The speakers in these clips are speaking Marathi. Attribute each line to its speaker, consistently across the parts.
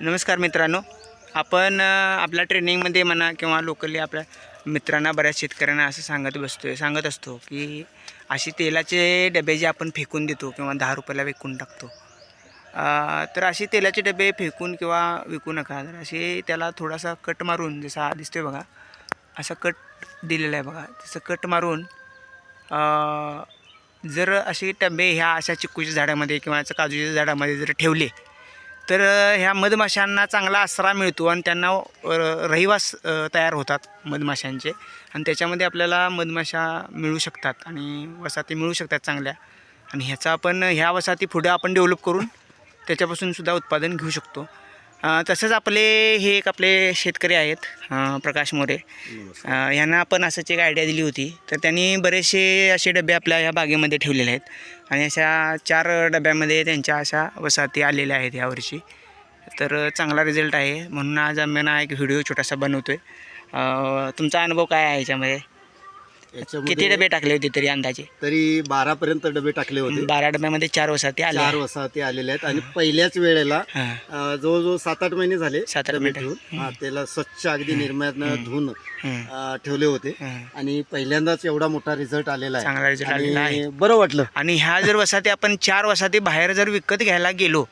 Speaker 1: नमस्कार मित्रांनो. आपण आपल्या ट्रेनिंगमध्ये म्हणा किंवा लोकली आपल्या मित्रांना बऱ्याच शेतकऱ्यांना असं सांगत बसतो आहे सांगत असतो की अशी तेलाचे डबे जे आपण फेकून देतो किंवा दहा रुपयाला विकून टाकतो तर असे तेलाचे डबे फेकून किंवा विकू नका. तर असे त्याला थोडासा कट मारून जसा दिसतोय बघा असा कट दिलेला आहे बघा. तसं कट मारून जर असे टबे ह्या अशा चिक्कूच्या झाडामध्ये किंवा असं काजूच्या झाडामध्ये जर ठेवले तर ह्या मधमाशांना चांगला आसरा मिळतो आणि त्यांना रहिवास तयार होतात मधमाशांचे आणि त्याच्यामध्ये आपल्याला मधमाशा मिळू शकतात आणि वसाहती मिळू शकतात चांगल्या. आणि ह्याचा आपण ह्या वसाहती पुढे आपण डेव्हलप करून त्याच्यापासून सुद्धा उत्पादन घेऊ शकतो. तसंच आपले हे एक आपले शेतकरी आहेत प्रकाश मोरे. यांना आपण असंच एक आयडिया दिली होती. तर त्यांनी बरेचसे असे डबे आपल्या ह्या बागेमध्ये ठेवलेले आहेत. आणि अशा चार डब्यामध्ये त्यांच्या अशा वसाहती आलेल्या आहेत यावर्षी. तर चांगला रिझल्ट आहे. म्हणून आज आम्ही ना एक व्हिडिओ छोटासा बनवतो आहे तुमचा अनुभव काय आहे याच्यामध्ये? किती
Speaker 2: याच्यामध्ये
Speaker 1: डबे टाकले होते तरी अंदाजे?
Speaker 2: तरी बारा पर्यंत डबे टाकले होते.
Speaker 1: बारा डब्यामध्ये चार वसाहती आल्या.
Speaker 2: चार वसाहती आलेल्या आहेत. आणि पहिल्याच वेळेला अं, जवळजवळ सात आठ महिने झाले
Speaker 1: सात आठ
Speaker 2: डबे
Speaker 1: महिने.
Speaker 2: ठेवून. हा, त्याला स्वच्छ अगदी निर्म्यानं धुवून अं, ठेवले होते.
Speaker 1: हं.
Speaker 2: आणि पहिल्यांदाच एवढा मोठा रिझल्ट आलेला आहे.
Speaker 1: चांगला result आलेला आहे.
Speaker 2: आणि बरं वाटलं.
Speaker 1: आणि ह्या जर वसाहती आपण चार वसाहती बाहेर जर विकत घ्यायला गेलो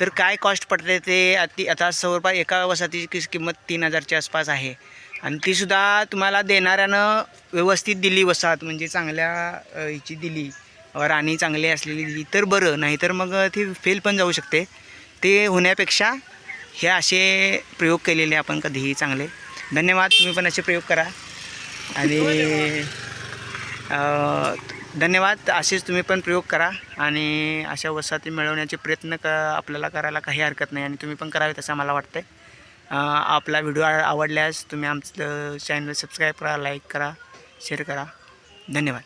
Speaker 1: तर काय कॉस्ट पडते ते? अति आता सवरपास एका वसाहतीची किस- किंमत तीन हजारच्या आसपास आहे. आणि तीसुद्धा तुम्हाला देणाऱ्यानं व्यवस्थित दिली वसाहत म्हणजे चांगल्या हिची दिली. राणी चांगली असलेली दिली. तर बरं नाहीतर मग ती फेल पण जाऊ शकते. ते होण्यापेक्षा हे असे प्रयोग केलेले आपण कधीही चांगले. धन्यवाद तुम्ही पण असे प्रयोग करा. आणि धन्यवाद. असेच तुम्ही पण प्रयोग करा आणि अशा वसाहती मिळवण्याचे प्रयत्न क आपल्याला करायला काही हरकत नाही आणि तुम्ही पण करावेत असं मला वाटतं आहे आपला व्हिडिओ आवडल्यास तुम्ही आमचं चॅनल सबस्क्राईब करा लाईक करा शेअर करा. धन्यवाद.